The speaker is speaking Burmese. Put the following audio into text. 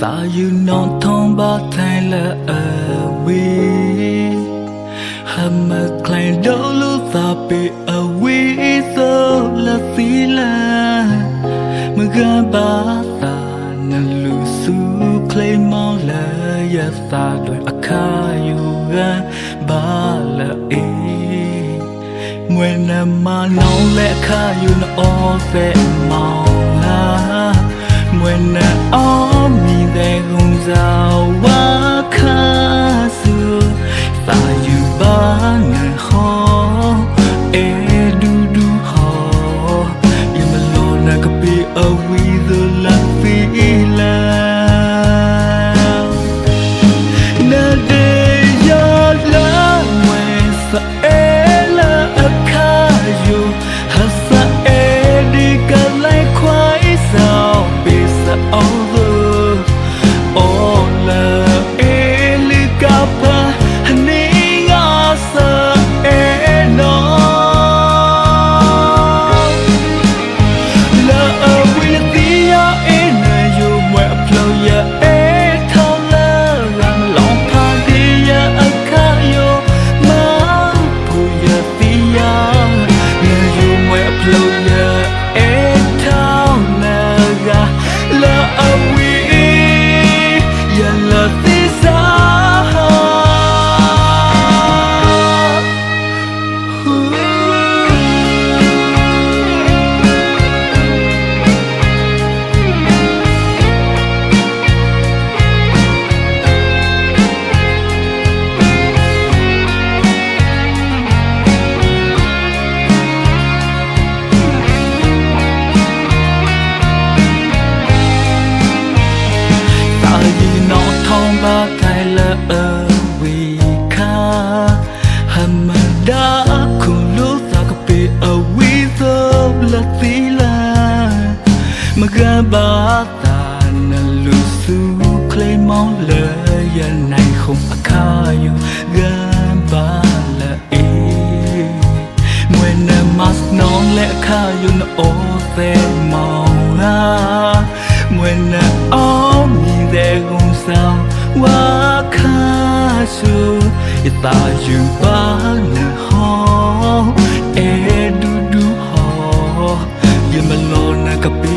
သာယူနောထုံးပါထိုင်လာအဝေးဟမကလိုင်းဒိုလူသာပေအဝေးဆိုလာသီလာမကဘာသာနလူစုကလိမောင်းလာရသာတွေအခါယူကဘာလာအေးမွေးနမနောင်းလက်ခါယူနောဖဲမောင်လာမွေးနအော န องเลยยันในคงอาคาอยู่กันปาละอีเมื่อนมัสน้องและข้าอยู่นโอเซมองลาเมื่อนอ้อมีแต่คงเศร้าว่าข้าชูอย่าตายอยู่บ้านนะฮอเอดูดูฮออย่ามาลอนนะกับปี